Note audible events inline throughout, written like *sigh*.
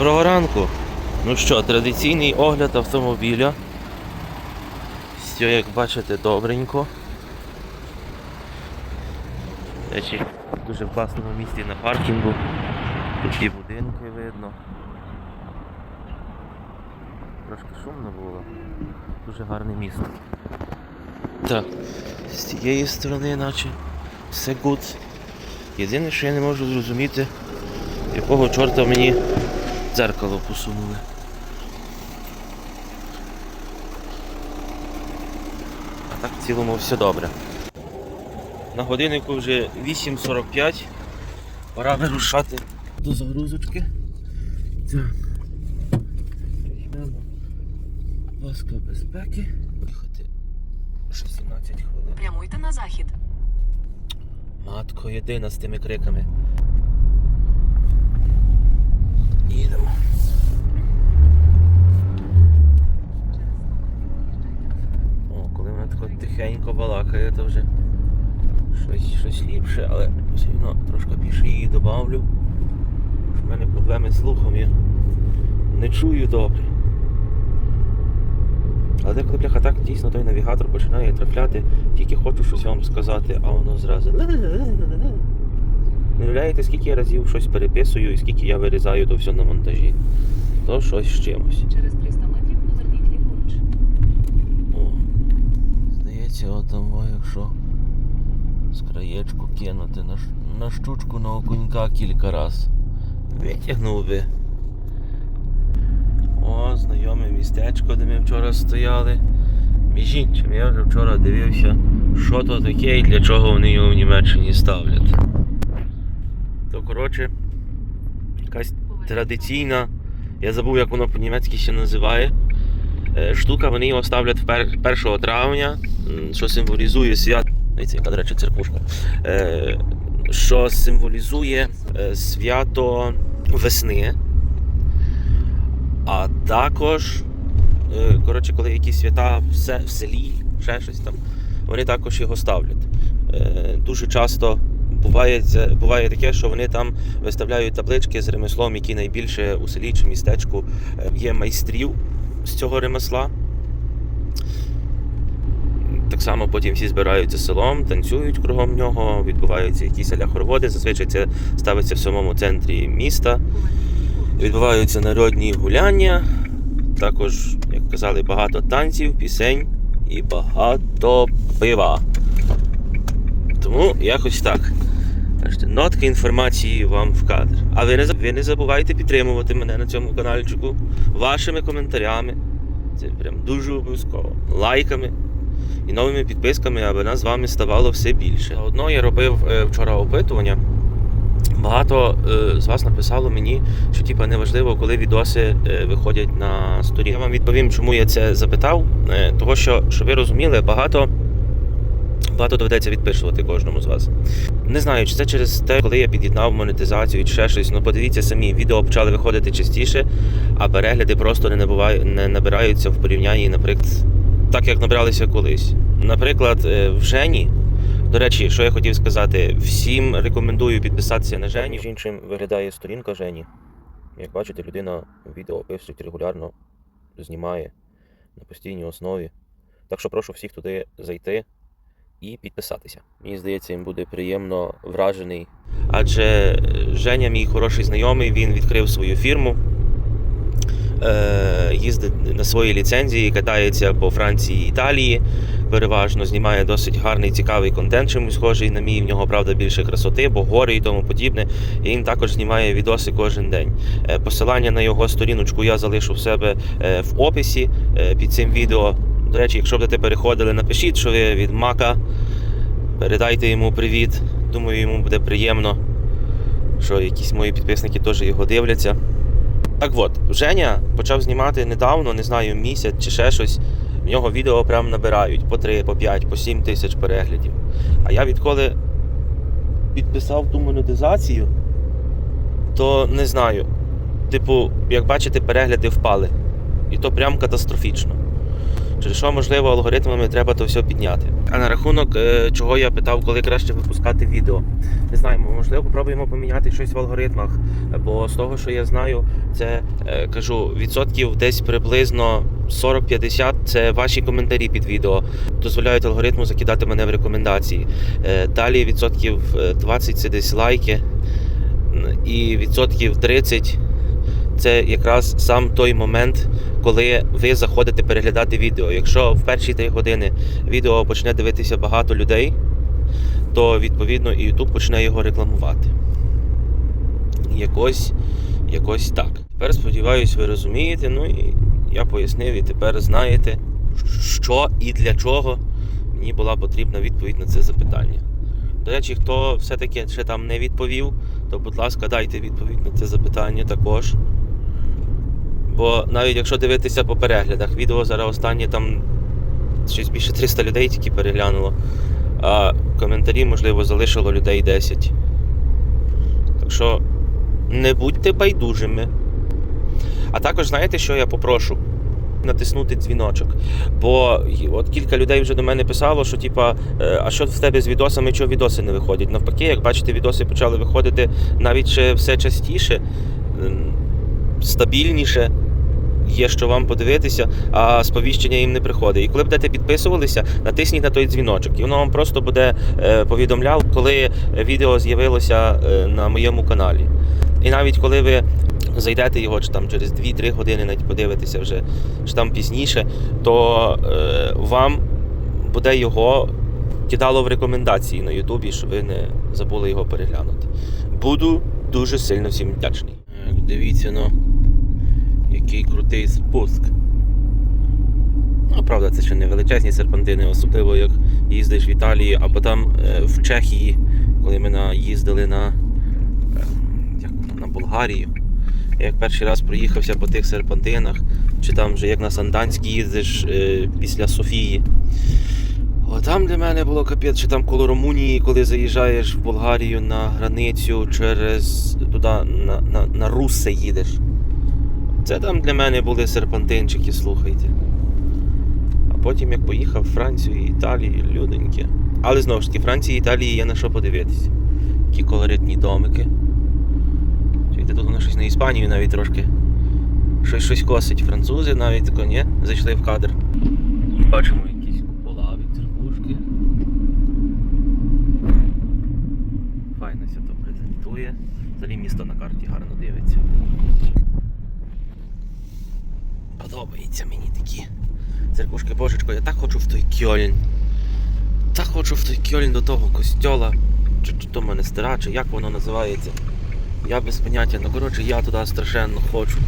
Доброго ранку. Ну що, традиційний огляд автомобіля. Все, як бачите, добренько. До Речі, в дуже класному місці на паркінгу. Тут і будинки видно. Трошки шумно було. Дуже гарне місто. Так, з цієї сторони наче все гуд. Єдине, що я не можу зрозуміти, якого чорта мені дзеркало посунули. А так в цілому все добре. На годиннику вже 8.45. Пора вирушати до загрузочки. Так. Паска безпеки. Їхати 16 хвилин. Прямуйте на захід. Матко єдина з тими криками. Їдемо. О, коли вона тако тихенько балакає, то вже щось, щось ліпше, але все одно трошки більше її добавлю. У мене проблеми з слухом, я не чую добре. Але деколи бляха так дійсно той навігатор починає трафляти, тільки хочу щось вам сказати, а воно зразу. Не уявляєте, скільки я разів щось переписую і скільки я вирізаю то все на монтажі. То щось з чимось. Через 300 метрів поверніть ліворуч. О, здається, отамо, якщо з краєчку кинути на, на штучку на окунька кілька раз. Витягнув би. О, знайоме містечко, де ми вчора стояли. Між іншим, я вже вчора дивився, що то таке і для чого вони його в Німеччині ставлять. Коротше, якась традиційна, я забув, як воно по-німецьки ще називає. Е, Штука, вони його ставлять 1 травня, що символізує свято. Дивіться, яка, до речі, церквушка. Е, Що символізує е, свято весни. А також, коротше, коли якісь свята в селі, ще щось там, вони також його ставлять. Дуже часто буває, буває таке, що вони там виставляють таблички з ремеслом, які найбільше у селі чи містечку е, є майстрів з цього ремесла. Так само потім всі збираються селом, танцюють кругом нього, відбуваються якісь аля хороводи. Зазвичай це ставиться в самому центрі міста. Відбуваються народні гуляння. Також, як казали, багато танців, пісень і багато пива. Тому якось так. Бачите, нотки інформації вам в кадр. А ви не, ви не забувайте підтримувати мене на цьому каналчику вашими коментарями. Це прям дуже обов'язково. Лайками і новими підписками, аби нас з вами ставало все більше. Одно я робив е, вчора опитування. Багато е, з вас написало мені, що типа неважливо, коли відоси е, виходять на сторінку. Я вам відповім, чому я це запитав. Того, що, щоб ви розуміли, багато, багато доведеться відписувати кожному з вас. Не знаю, чи це через те, коли я під'єднав монетизацію чи ще щось. Ну подивіться самі, відео почали виходити частіше, а перегляди просто не набувають, не набираються в порівнянні, наприклад, так як набиралися колись. Наприклад, е, в Жені. До речі, що я хотів сказати, всім рекомендую підписатися на Жені. Між іншим виглядає сторінка Жені. Як бачите, людина відео пишуть регулярно, знімає на постійній основі. Так що прошу всіх туди зайти і підписатися. Мені здається, їм буде приємно вражений. Адже Женя, мій хороший знайомий, він відкрив свою фірму, е, їздить на своїй ліцензії, катається по Франції і Італії. Переважно знімає досить гарний цікавий контент, чимось схожий на мій. В нього правда більше красоти, бо гори і тому подібне. І він також знімає відоси кожен день. Е, Посилання на його сторіночку я залишу в себе е, в описі е, під цим відео. До речі, якщо будете переходили, напишіть, що ви від Мака. Передайте йому привіт. Думаю, йому буде приємно, що якісь мої підписники теж його дивляться. Так от, Женя почав знімати недавно, не знаю, місяць чи ще щось. В нього відео прям набирають по 3, по 5, по 7 тисяч переглядів. А я відколи підписав ту монетизацію, то не знаю. Типу, як бачите, перегляди впали. І то прям катастрофічно. Через що, можливо, алгоритмами треба то все підняти. А на рахунок, е, чого я питав, коли краще випускати відео. Не знаємо, можливо, попробуємо поміняти щось в алгоритмах. Бо з того, що я знаю, це е, кажу, відсотків десь приблизно 40-50 це ваші коментарі під відео. Дозволяють алгоритму закидати мене в рекомендації. Е, Далі відсотків е, 20 це десь лайки, і відсотків 30 це якраз сам той момент, коли ви заходите переглядати відео. Якщо в перші 3 години відео почне дивитися багато людей, то відповідно і YouTube почне його рекламувати. Якось, якось так. Тепер сподіваюсь, ви розумієте. Ну і я пояснив, і тепер знаєте, що і для чого мені була потрібна відповідь на це запитання. До речі, хто все-таки ще там не відповів, то, будь ласка, дайте відповідь на це запитання також. Бо навіть якщо дивитися по переглядах, відео зараз останні там щось більше 300 людей тільки переглянуло, а коментарі, можливо, залишило людей 10. Так що не будьте байдужими. А також знаєте, що я попрошу? Натиснути дзвіночок. Бо от кілька людей вже до мене писало, що типа, е, а що в тебе з відосами, чого відоси не виходять? Навпаки, як бачите, відоси почали виходити навіть ще все частіше, стабільніше. Є що вам подивитися, а сповіщення їм не приходить. І коли будете підписувалися, натисніть на той дзвіночок, і воно вам просто буде е, повідомляло, коли відео з'явилося е, на моєму каналі. І навіть коли ви зайдете його, чи там через 2-3 години навіть подивитеся вже, чи там пізніше, то е, вам буде його кидало в рекомендації на Ютубі, щоб ви не забули його переглянути. Буду дуже сильно всім вдячний. Дивіться, ну, який крутий спуск. Ну, правда, це ще не величезні серпантини, особливо як їздиш в Італії або там е, в Чехії, коли ми їздили на, е, як, на Болгарію. Я як перший раз проїхався по тих серпантинах, чи там вже як на Санданськ їздиш е, після Софії. О, там для мене було капець, чи там коло Румунії, коли заїжджаєш в Болгарію на границю через туди на, на, на Руссе їдеш. Це там для мене були серпантинчики, слухайте. А потім як поїхав в Францію і Італію, люденьки. Але знову ж таки, Франції і Італії є на що подивитися. Які колоритні домики. Чуєте, тут воно щось на Іспанію навіть трошки. Щось щось косить. Французи навіть тако, ні? Зайшли в кадр. Бачимо якісь купола від церквушки. Файно ся то презентує. Взагалі місто на карті гарно дивиться. Подобається мені такі церквушки. Божечко, я так хочу в той Кьольн. Так хочу в той Кьольн до того костьола. Чи, чи то монастира, чи як воно називається. Я без поняття. Ну коротше, я туди страшенно хочу.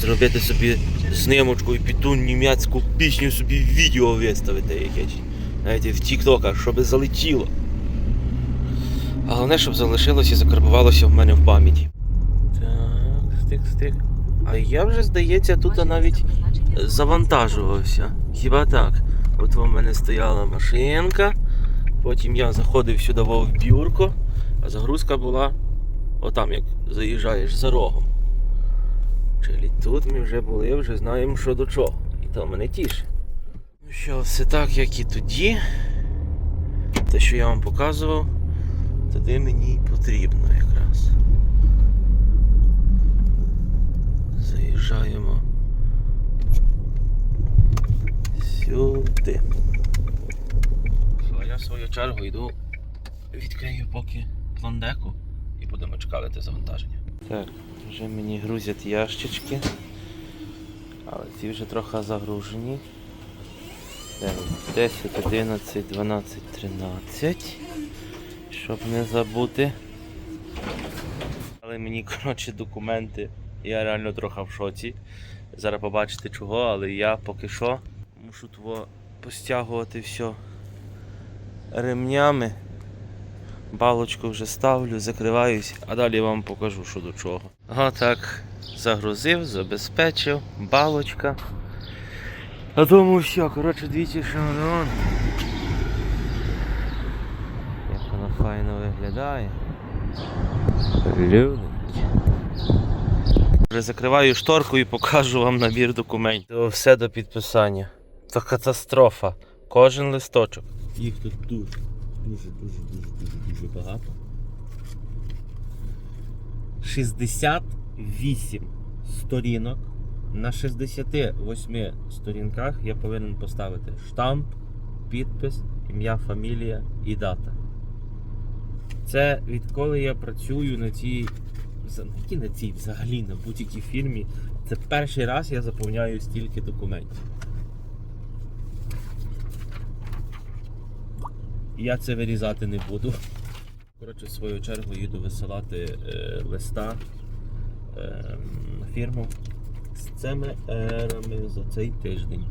Зробити собі снимочку і під ту німецьку пісню собі відео виставити якесь. Навіть в Тіктоках, щоб залетіло. Головне, щоб залишилося і закарбувалося в мене в пам'яті. Так, стик, стик. А я вже, здається, тут навіть завантажувався. Хіба так? От у мене стояла машинка, потім я заходив сюди в бюрко, а загрузка була отам, як заїжджаєш за рогом. Чилі тут ми вже були, вже знаємо, що до чого. І то мене тіше. Ну що, все так, як і тоді. Те, що я вам показував, туди мені потрібно якраз. Заїжджаємо сюди. А я в свою чергу йду, відкрию поки пландеку і будемо чекати завантаження. Так, вже мені грузять ящички. Але ці вже трохи загружені. 10, 11, 12, 13. Щоб не забути. Але мені, коротше, документи. Я реально трохи в шоці. Зараз побачите чого, але я поки що мушу тво постягувати все ремнями. Балочку вже ставлю, закриваюсь, а далі вам покажу, що до чого. Ага, так, загрузив, забезпечив, балочка. А тому все, коротше, дивіться, що воно. Як воно файно виглядає. Люди. Вже закриваю шторку і покажу вам набір документів. Все до підписання. Просто катастрофа. Кожен листочок. Їх тут дуже, дуже, дуже, дуже, дуже, дуже багато. 68 сторінок. На 68 сторінках я повинен поставити штамп, підпис, ім'я, фамілія і дата. Це відколи я працюю на цій. На цій взагалі на будь-якій фірмі. Це перший раз я заповняю стільки документів. Я це вирізати не буду. Коротше, в свою чергу їду висилати е, листа е, на фірму з цими ерами за цей тиждень.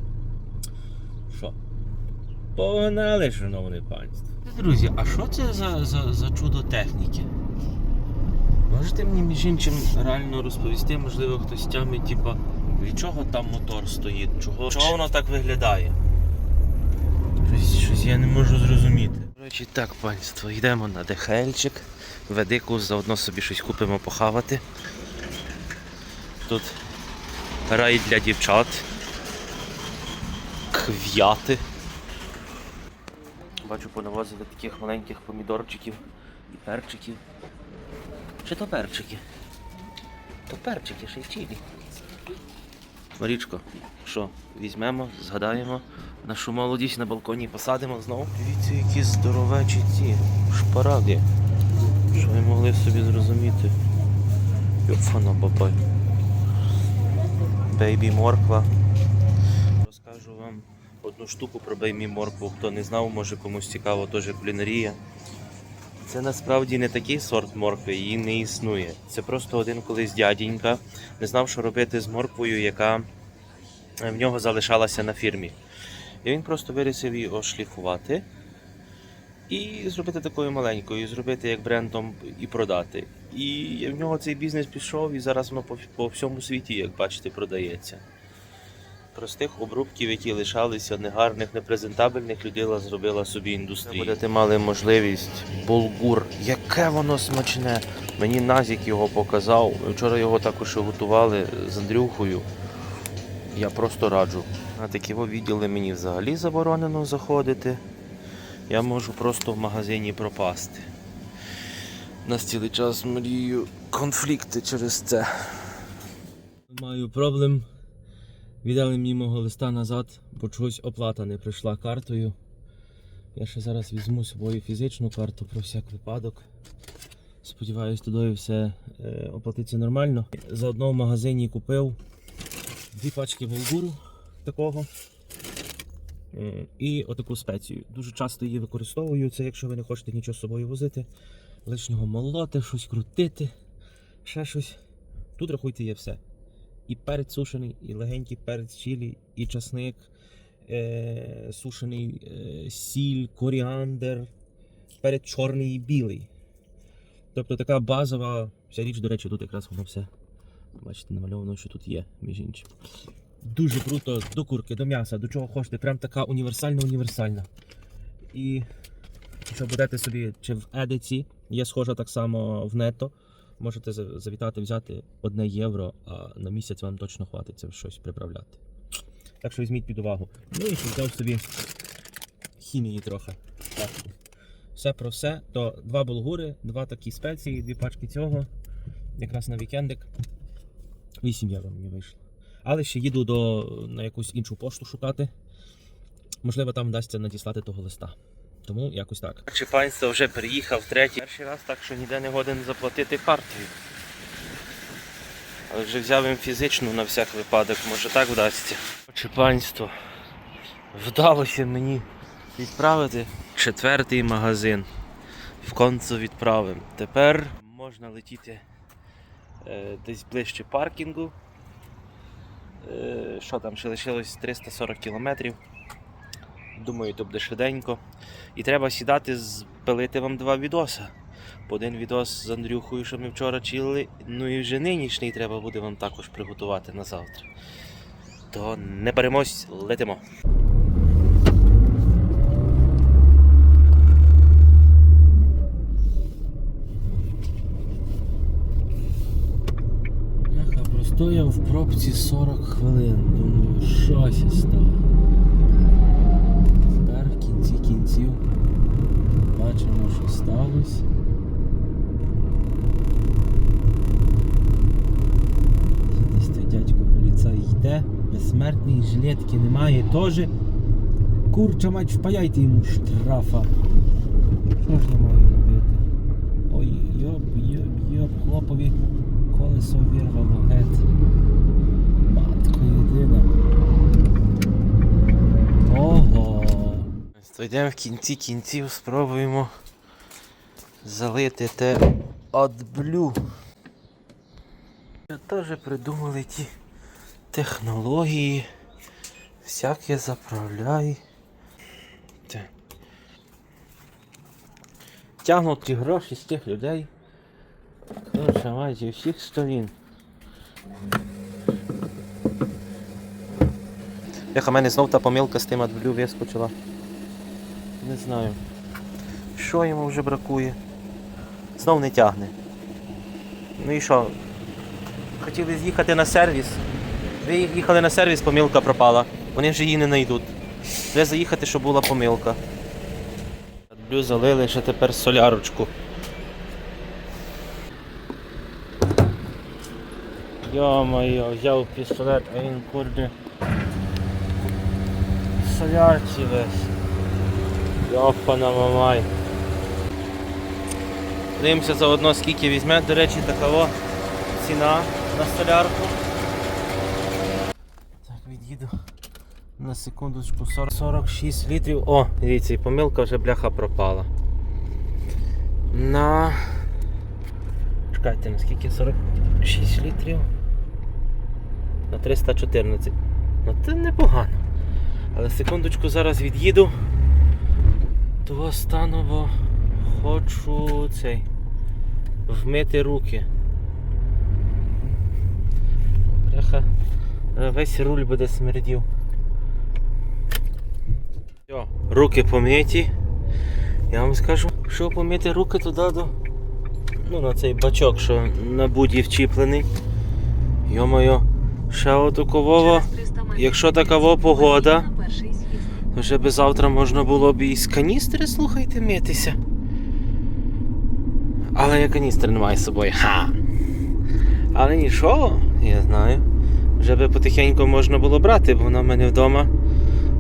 Що? Погнали, шановне панство. Друзі, а що це за, за, за чудо техніки? Можете мені між іншим реально розповісти, можливо, хтось тями, типа, від чого там мотор стоїть? Чого, чого воно так виглядає? Щось, щось я не можу зрозуміти. Коротше, так, панство, йдемо на дехельчик. Ведику, заодно собі щось купимо похавати. Тут рай для дівчат. Кв'яти. Бачу, понавозили таких маленьких помідорчиків і перчиків. Чи то перчики? То перчики, ще й чилі. Марічко, що, візьмемо, згадаємо нашу молодість на балконі посадимо знову. Дивіться, які здоровечі ці шпараги. Що ви могли собі зрозуміти? Йофана бабай. Бейбі морква. Розкажу вам одну штуку про бейбі моркву. Хто не знав, може комусь цікаво, теж кулінарія. Це насправді не такий сорт моркви, її не існує. Це просто один колись дядінька не знав, що робити з морквою, яка е, в нього залишалася на фірмі. І він просто вирішив її ошліфувати і зробити такою маленькою, зробити як брендом і продати. І в нього цей бізнес пішов, і зараз воно по, по всьому світі, як бачите, продається. Простих обрубків, які лишалися негарних, непрезентабельних, людина зробила собі індустрію. Ви будете мали можливість булгур. Яке воно смачне! Мені Назік його показав. Вчора його також готували з Андрюхою. Я просто раджу. На такі відділи мені взагалі заборонено заходити. Я можу просто в магазині пропасти. Нас цілий час мрію конфлікти через це. Маю проблем. Віддали мені мого листа назад, бо чогось оплата не прийшла картою. Я ще зараз візьму свою фізичну карту про всяк випадок. Сподіваюсь, туди все е, оплатиться нормально. Заодно в магазині купив дві пачки булгуру такого. Е, І отаку спецію. Дуже часто її використовую. Це якщо ви не хочете нічого з собою возити, лишнього молоти, щось крутити, ще щось. Тут рахуйте є все. І перець сушений, і легенький перець чилі, і часник, е- сушений, е- сіль, коріандр, перець чорний і білий. Тобто така базова вся річ, до речі, тут якраз воно все. Бачите, намальовано, що тут є, між іншим. Дуже круто до курки, до м'яса, до чого хочете. Прям така універсальна універсальна. І якщо будете собі чи в Едиці, є схожа так само в нето, можете завітати, взяти 1 євро, а на місяць вам точно хватить щось приправляти. Так що візьміть під увагу. Ну і ще взяв собі хімії трохи. Так. Все про все, то два булгури, два такі спеції, дві пачки цього. Якраз на вікендик. 8 євро мені вийшло. Але ще їду до, на якусь іншу пошту шукати. Можливо, там вдасться надіслати того листа. Тому якось так. Чи панство вже приїхав третій. Перший раз так, що ніде не годен заплатити картою. Але вже взяв їм фізичну на всяк випадок, може так вдасться. Чи панство вдалося мені відправити четвертий магазин. В концу відправим. Тепер можна летіти е, десь ближче паркінгу. Е, що там ще лишилось 340 кілометрів. Думаю, то буде швиденько. І треба сідати, спилити вам два відоса. По Один відос з Андрюхою, що ми вчора чили. Ну і вже нинішній треба буде вам також приготувати на завтра. То не беремось, летимо. Простояв в пробці 40 хвилин. Думаю, що ся стало. Бачимо, що сталося. Десь той дядько поліцай йде, безсмертний, жилетки немає теж. Курча мать, впаяйте йому штрафа. Що ж я То йдемо в кінці кінців, спробуємо залити те адблю. Теж придумали ті технології. Всяке заправляй. Те. Тягнуть гроші з тих людей. Коротше, зі всіх сторін. Яка мене знов та помилка з тим адблю вискочила. Не знаю. Що йому вже бракує? Знов не тягне. Ну і що? Хотіли з'їхати на сервіс. Ви їхали на сервіс, помилка пропала. Вони вже її не знайдуть. Треба заїхати, щоб була помилка. Блю залили ще тепер солярочку. Йо-моє, взяв пістолет, а він курде. Солярці весь. Йопана мамай. Дивимося заодно скільки візьме. До речі, такова ціна на солярку. Так, від'їду на секундочку 40, 46 літрів. О, дивіться, і помилка вже бляха пропала. На. Чекайте, наскільки 46 літрів? На 314. Ну це непогано. Але секундочку зараз від'їду. Того станово хочу цей вмити руки. Бляха, весь руль буде смердів. Все, руки помиті. Я вам скажу, що помити руки туди до. Ну, на цей бачок, що на буді вчіплений. Йо-моє, ще отакового. Через 300 якщо такова погода. Вже би завтра можна було б і з каністри, слухайте, митися. Але я каністри не маю з собою. Ха! Але нічого, я знаю. Вже би потихеньку можна було брати, бо вона в мене вдома.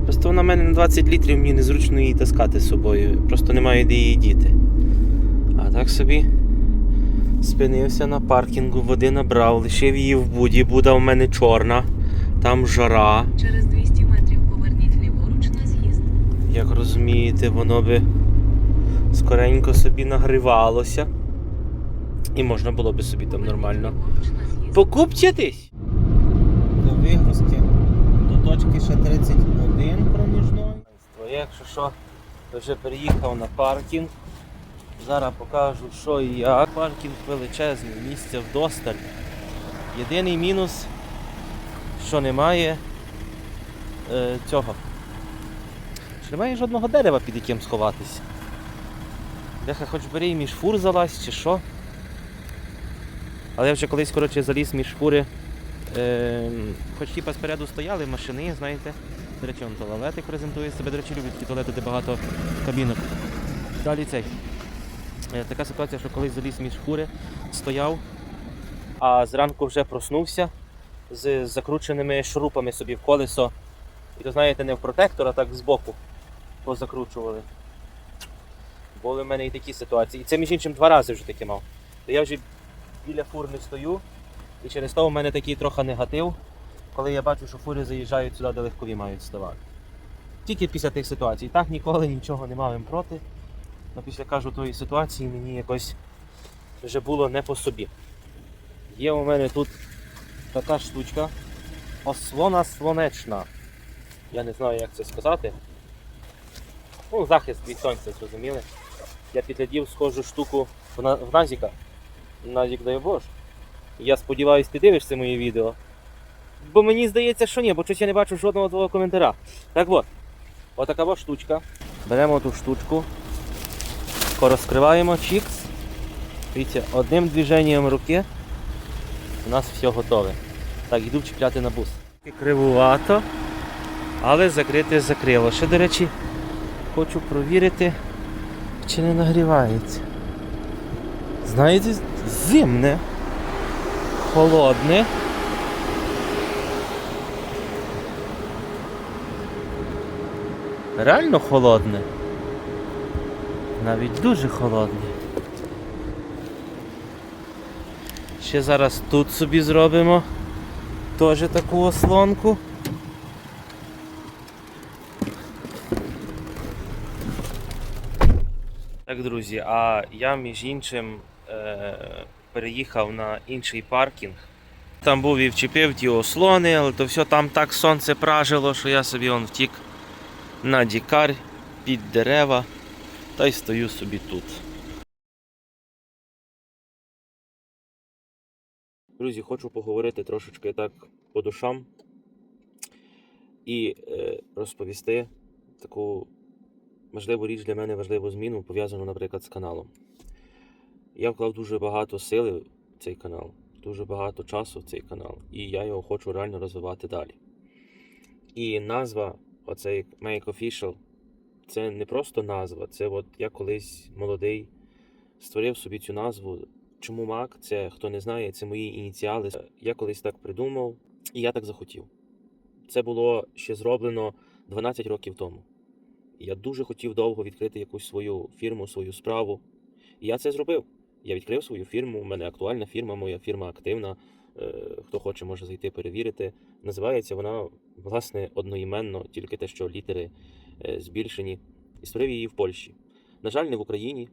Просто вона в мене на 20 літрів, мені незручно її таскати з собою. Просто немає де її діти. А так собі спинився на паркінгу, води набрав, лишив її в буді, буда в мене чорна, там жара. Через 200 метрів поверніть ліворуч на з'їзд. Як розумієте, воно би скоренько собі нагрівалося. І можна було би собі там нормально. Покупчитись! До вигрузки до точки ще 31 проміжної. Якщо що, то вже переїхав на паркінг. Зараз покажу, що і як. Паркінг величезний, місця вдосталь. Єдиний мінус, що немає е, цього. Немає жодного дерева, під яким сховатися. Деха хоч бери між фур залазь чи що. Але я вже колись коротше, заліз між фури. Е, хоч типа спереду стояли машини, знаєте. До речі, он туалетик презентує себе. До речі, люблять такі туалети, де багато кабінок. Далі цей. Е, Така ситуація, що колись заліз між фури, стояв, а зранку вже проснувся з закрученими шурупами собі в колесо. І то знаєте, не в протектор, а так збоку позакручували. Були в мене і такі ситуації. І це між іншим два рази вже таке мав. То я вже біля фур не стою, і через то у мене такий трохи негатив, коли я бачу, що фури заїжджають сюди, де легкові мають ставати. Тільки після тих ситуацій. Так ніколи нічого не мав проти. Але після кажу тої ситуації мені якось вже було не по собі. Є у мене тут така штучка. Ослона слонечна. Я не знаю, як це сказати. Ну, захист від сонця, зрозуміли. Я підглядів схожу штуку в, На- в Назіка. Назік дай Бож. Я сподіваюся, ти дивишся моє відео. Бо мені здається, що ні, бо щось я не бачу жодного твого коментаря. Так от, отака ось штучка. Беремо ту штучку, розкриваємо чікс. Дивіться, одним движенням руки у нас все готове. Так, йду чіпляти на бус. Кривувато, але закрите закрило. Ще, до речі, хочу провірити, чи не нагрівається? Знаєте, зимне, холодне. Реально холодне. Навіть дуже холодне. Ще зараз тут собі зробимо теж таку ослонку. Так, друзі, а я між іншим е- переїхав на інший паркінг. Там був і вчепив ті ослони, але то все там так сонце пражило, що я собі он втік на дікар під дерева та й стою собі тут. Друзі, хочу поговорити трошечки так по душам і е, розповісти таку важливу річ для мене, важливу зміну, пов'язану, наприклад, з каналом. Я вклав дуже багато сили в цей канал, дуже багато часу в цей канал, і я його хочу реально розвивати далі. І назва, оцей Make Official, це не просто назва, це от я колись молодий створив собі цю назву. Чому Мак? Це хто не знає, це мої ініціали. Я колись так придумав, і я так захотів. Це було ще зроблено 12 років тому. Я дуже хотів довго відкрити якусь свою фірму, свою справу. І я це зробив. Я відкрив свою фірму. У мене актуальна фірма, моя фірма активна. Е, Хто хоче, може зайти перевірити. Називається вона, власне, одноіменно, тільки те, що літери е, збільшені. І створив її в Польщі. На жаль, не в Україні,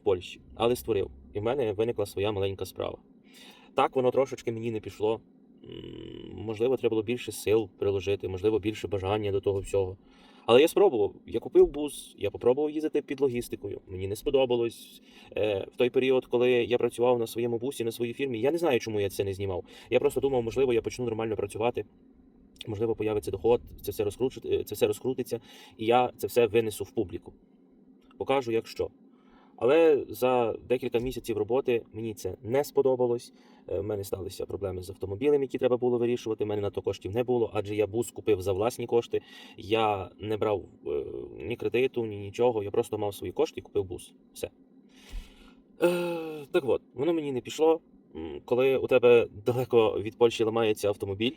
в Польщі, але створив. І в мене виникла своя маленька справа. Так, воно трошечки мені не пішло. Можливо, треба було більше сил приложити, можливо, більше бажання до того всього. Але я спробував. Я купив бус, я попробував їздити під логістикою. Мені не сподобалось. Е, в той період, коли я працював на своєму бусі, на своїй фірмі, я не знаю, чому я це не знімав. Я просто думав, можливо, я почну нормально працювати. Можливо, появиться доход, це все розкручу- це все розкрутиться, і я це все винесу в публіку. Покажу, як що. Але за декілька місяців роботи мені це не сподобалось. Е, В мене сталися проблеми з автомобілем, які треба було вирішувати. У мене на то коштів не було, адже я бус купив за власні кошти. Я не брав е, ні кредиту, ні нічого. Я просто мав свої кошти і купив бус. Все. Е, так от, воно мені не пішло. Коли у тебе далеко від Польщі ламається автомобіль,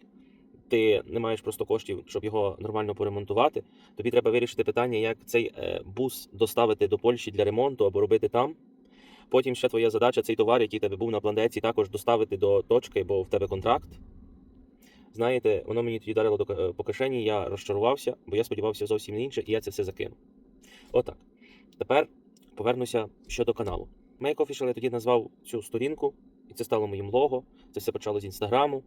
ти не маєш просто коштів, щоб його нормально поремонтувати. Тобі треба вирішити питання, як цей е, бус доставити до Польщі для ремонту або робити там. Потім ще твоя задача цей товар, який тебе був на пландеці, також доставити до точки, бо в тебе контракт. Знаєте, воно мені тоді дарило е, по кишені, я розчарувався, бо я сподівався зовсім інше, і я це все закинув. Отак. Тепер повернуся щодо каналу. Make Official я тоді назвав цю сторінку, і це стало моїм лого. Це все почало з інстаграму.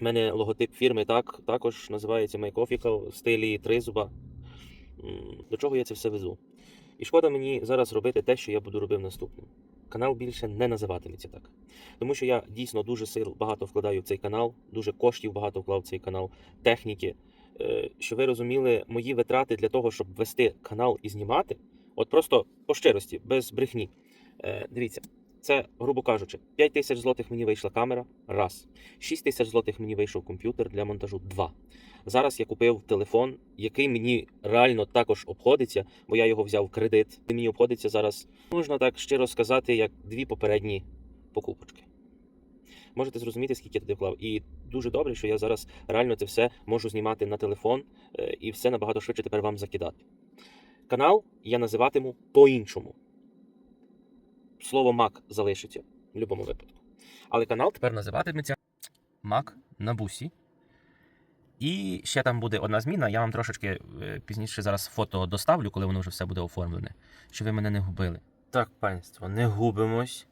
У мене логотип фірми так, також називається Make в стилі тризуба. До чого я це все везу? І шкода мені зараз робити те, що я буду робив наступним. Канал більше не називатиметься так. Тому що я дійсно дуже сил багато вкладаю в цей канал, дуже коштів багато вклав в цей канал, техніки. Е, Щоб ви розуміли, мої витрати для того, щоб вести канал і знімати, от просто по щирості, без брехні. Е, Дивіться, це, грубо кажучи, 5 тисяч злотих мені вийшла камера, раз. 6 тисяч злотих мені вийшов комп'ютер для монтажу, два. Зараз я купив телефон, який мені реально також обходиться, бо я його взяв в кредит. І мені обходиться зараз, можна так щиро сказати, як дві попередні покупочки. Можете зрозуміти, скільки я туди вклав. І дуже добре, що я зараз реально це все можу знімати на телефон е, і все набагато швидше тепер вам закидати. Канал я називатиму по-іншому. Слово Мак залишиться в будь-якому випадку. Але канал тепер називатиметься Мак на бусі. І ще там буде одна зміна. Я вам трошечки е, пізніше зараз фото доставлю, коли воно вже все буде оформлене, щоб ви мене не губили. Так, панство, не губимось.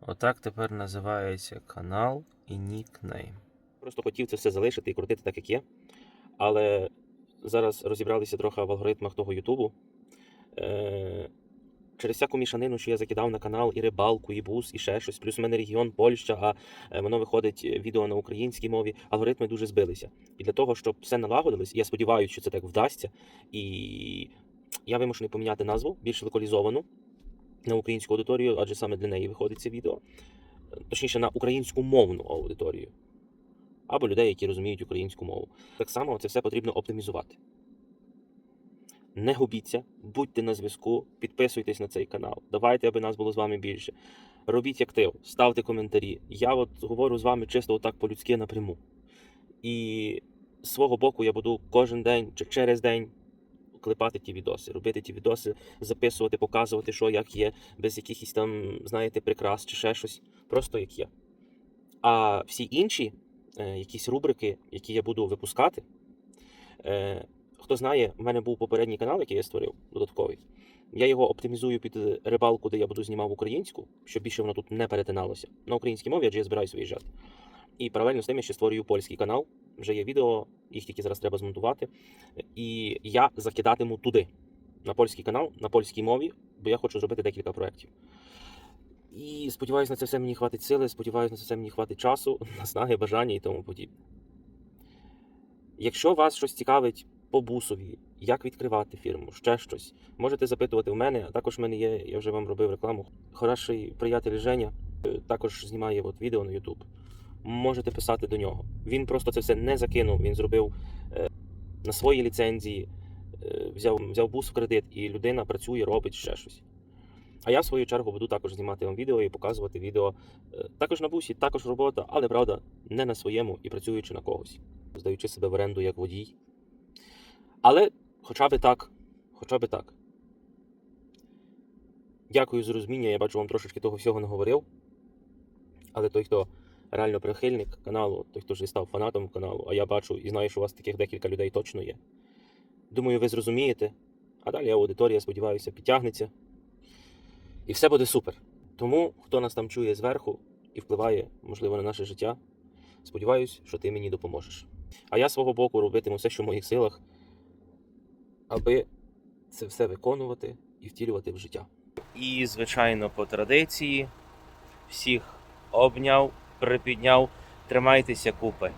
Отак тепер називається канал і нікнейм. Просто хотів це все залишити і крутити так, як є. Але зараз розібралися трохи в алгоритмах того Ютубу. Через всяку мішанину, що я закидав на канал і рибалку, і бус, і ще щось. Плюс в мене регіон Польща, а е, воно виходить е, відео на українській мові. Алгоритми дуже збилися. І для того, щоб все налагодилось, я сподіваюся, що це так вдасться. І я вимушений поміняти назву більш локалізовану на українську аудиторію, адже саме для неї виходить це відео. Точніше, на українську мовну аудиторію. Або людей, які розуміють українську мову. Так само це все потрібно оптимізувати. Не губіться, будьте на зв'язку, підписуйтесь на цей канал. Давайте, аби нас було з вами більше. Робіть актив, ставте коментарі. Я от говорю з вами чисто отак по-людськи напряму. І з свого боку я буду кожен день чи через день клепати ті відоси, робити ті відоси, записувати, показувати, що як є, без якихось там, знаєте, прикрас чи ще щось. Просто як є. А всі інші е, якісь рубрики, які я буду випускати. Е, хто знає, в мене був попередній канал, який я створив, додатковий. Я його оптимізую під рибалку, де я буду знімав українську, щоб більше воно тут не перетиналося. На українській мові, адже я збираюся виїжджати. І паралельно з тим я ще створюю польський канал. Вже є відео, їх тільки зараз треба змонтувати. І я закидатиму туди, на польський канал, на польській мові, бо я хочу зробити декілька проєктів. І сподіваюся, на це все мені хватить сили, сподіваюся, на це все мені хватить часу, *laughs* наснаги, бажання і тому подібне. Якщо вас щось цікавить по бусові, як відкривати фірму, ще щось, можете запитувати в мене, а також в мене є, я вже вам робив рекламу. Хороший приятель Женя е, також знімає от відео на YouTube. Можете писати до нього. Він просто це все не закинув. Він зробив е, на своїй ліцензії, е, взяв, взяв бус в кредит, і людина працює, робить ще щось. А я в свою чергу буду також знімати вам відео і показувати відео також на бусі, також робота, але правда, не на своєму і працюючи на когось, здаючи себе в оренду як водій. Але хоча би так, хоча би так. Дякую за розуміння. Я бачу, вам трошечки того всього не говорив. Але той, хто реально прихильник каналу, той, хто вже став фанатом каналу, а я бачу і знаю, що у вас таких декілька людей точно є. Думаю, ви зрозумієте. А далі аудиторія, сподіваюся, підтягнеться. І все буде супер. Тому, хто нас там чує зверху і впливає, можливо, на наше життя, сподіваюсь, що ти мені допоможеш. А я свого боку робитиму все, що в моїх силах, аби це все виконувати і втілювати в життя. І, звичайно, по традиції всіх обняв, припідняв, тримайтеся купи.